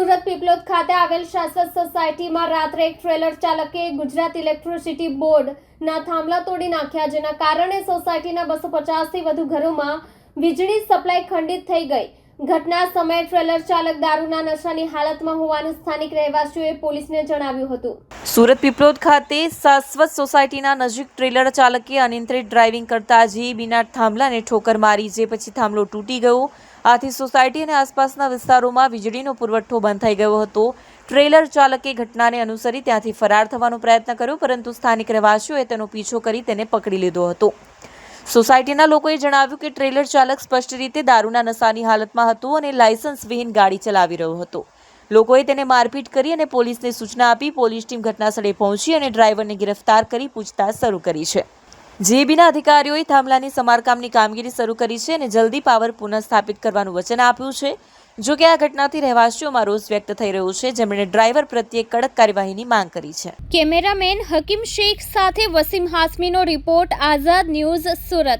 સુરત પીપલોદ ખાતે આવેલ શાશ્વત સોસાયટીમાં રાત્રે એક ટ્રેલર ચાલકે ગુજરાત ઇલેક્ટ્રિસિટી બોર્ડના થાંભલા તોડી નાખ્યા, જેના કારણે સોસાયટીના બસો પચાસથી વધુ ઘરોમાં વીજળી સપ્લાય ખંડિત થઈ ગઈ. ઘટના સમયે ટ્રેલર ચાલક દારૂના નશાની હાલતમાં હોવાનું સ્થાનિક રહેવાસીઓએ પોલીસને જણાવ્યું હતું. સુરત પીપલોદ ખાતે શાશ્વત સોસાયટીના નજીક ટ્રેલર ચાલકે અનિયંત્રિત ડ્રાઇવિંગ કરતા જીબીના થાંભલાને ઠોકર મારી, જે પછી થાંભલો તૂટી ગયો. આથી સોસાયટી અને આસપાસના વિસ્તારોમાં વીજળીનો પુરવઠો બંધ થઈ ગયો હતો. ટ્રેલર ચાલકે ઘટનાને અનુસરી ત્યાંથી ફરાર થવાનો પ્રયત્ન કર્યો, પરંતુ સ્થાનિક રહેવાસીઓએ તેનો પીછો કરી તેને પકડી લીધો હતો. સોસાયટીના લોકોએ જણાવ્યું કે ટ્રેલર ચાલક સ્પષ્ટ રીતે દારૂના નશાની હાલતમાં હતું અને લાયસન્સ વિહીન ગાડી ચલાવી રહ્યો હતો. લોકોએ તેને મારપીટ કરી અને પોલીસને સૂચના આપી પોલીસ ટીમ ઘટનાસ્થળે પહોંચી અને ડ્રાઈવરને ગિરફ્તાર કરી પૂછતાછ શરૂ કરી છે. જેબીના અધિકારીઓએ થાંભલાની સમારકામની કામગીરી શરૂ કરી છે અને જલ્દી પાવર પુનઃસ્થાપિત કરવાનું વચન આપ્યું છે. જો કે આ ઘટનાથી રહેવાસીઓમાં રોષ વ્યક્ત થઈ રહ્યો છે, જેમણે ડ્રાઈવર પ્રત્યે કડક કાર્યવાહીની માંગ કરી છે. કેમેરામેન હકીમ શેખ સાથે વસીમ હાસમીનો રિપોર્ટ, આઝાદ ન્યૂઝ સુરત.